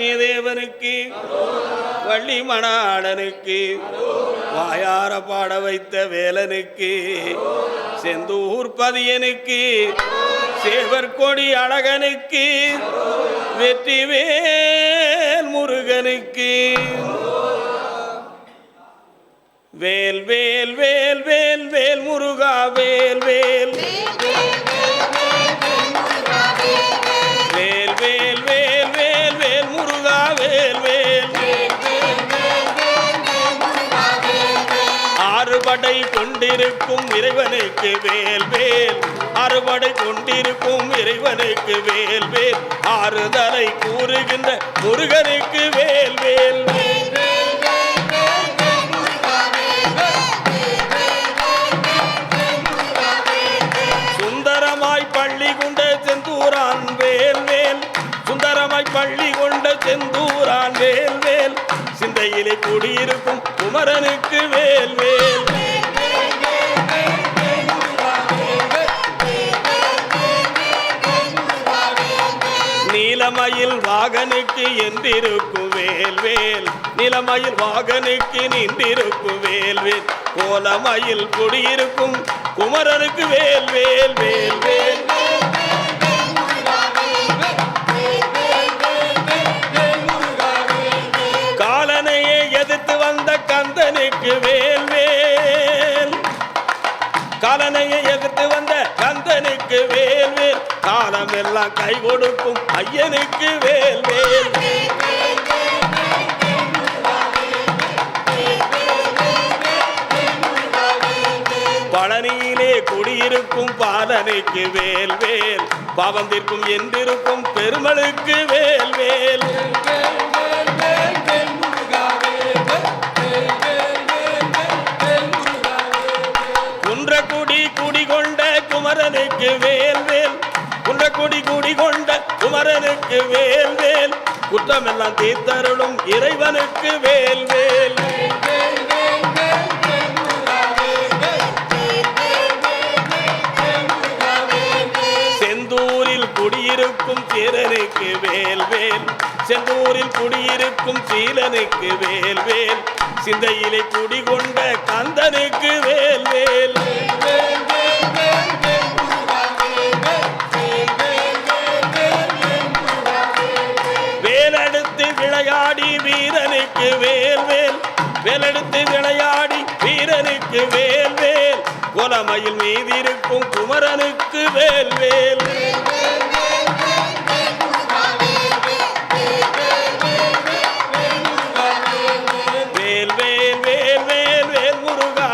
வாராகிய தேவனுக்கு வள்ளி மணாளனுக்கு வாயார பாட வைத்த வேலனுக்கு செந்தூர் பதியனுக்கு சேவர் கொடி அழகனுக்கு வெற்றி வேல் முருகனுக்கு. வேல் வேல் வேல் வேல் வேல் முருகா வேல் வேல் வேல். அறுவடை கொண்டிருக்கும் இறைவனுக்கு வேல் வேல். அறுவடை கொண்டிருக்கும் இறைவனுக்கு வேல் வேல். ஆறுதலை கூறுகின்ற முருகனுக்கு வேல் வேல் சுந்தரமாய் பள்ளி கொண்ட செந்தூரான் வேல் வேல். சுந்தரமாய் பள்ளி கொண்ட செந்தூரான் வேல் வேல். சிந்தையிலே கூடியிருக்கும் குமரனுக்கு வேல் வேல் நீலமயில் வாகனுக்கு என்றிருக்கும் வேல் வேல். நிலமயில் வாகனுக்கு நின்றிருக்கும் வேல் வேல். கோலமயில் குடியிருக்கும் குமரனுக்கு வேல் வேல் வேல் வேல். காலனையை எதிர்த்து வந்த கந்தனுக்கு வேல் வேல். காலமெல்லாம் கை கொடுக்கும் ஐயனுக்கு வேல் வேல். பழனியிலே குடியிருக்கும் பாலனுக்கு வேல் வேல். பாவந்திற்கும் என்றிருக்கும் பெருமளுக்கு வேல் வேல். குடி குடி கொண்ட குமரனுக்கு வேல் வேல். குன்றக்குடி குடி கொண்ட குமரனுக்கு வேல் வேல். குற்றமெல்லாம் தீர்த்தருளும் இறைவனுக்கு வேல் வேல். செந்தூரில் குடியிருக்கும் சீரனுக்கு வேல் வேல். செந்தூரில் குடியிருக்கும் சீலனுக்கு வேல் வேல். சிந்தையிலே குடிகொண்ட கந்தனுக்கு வேல் வேல். விளையாடி வீரனுக்கு வேல் வேல். வேலெடுத்து விளையாடி வீரனுக்கு வேல் வேல். கொலமையில் மீதிருக்கும் குமரனுக்கு வேல் வேல். வேல் வேல் வேல் வேல் வேல் முருகா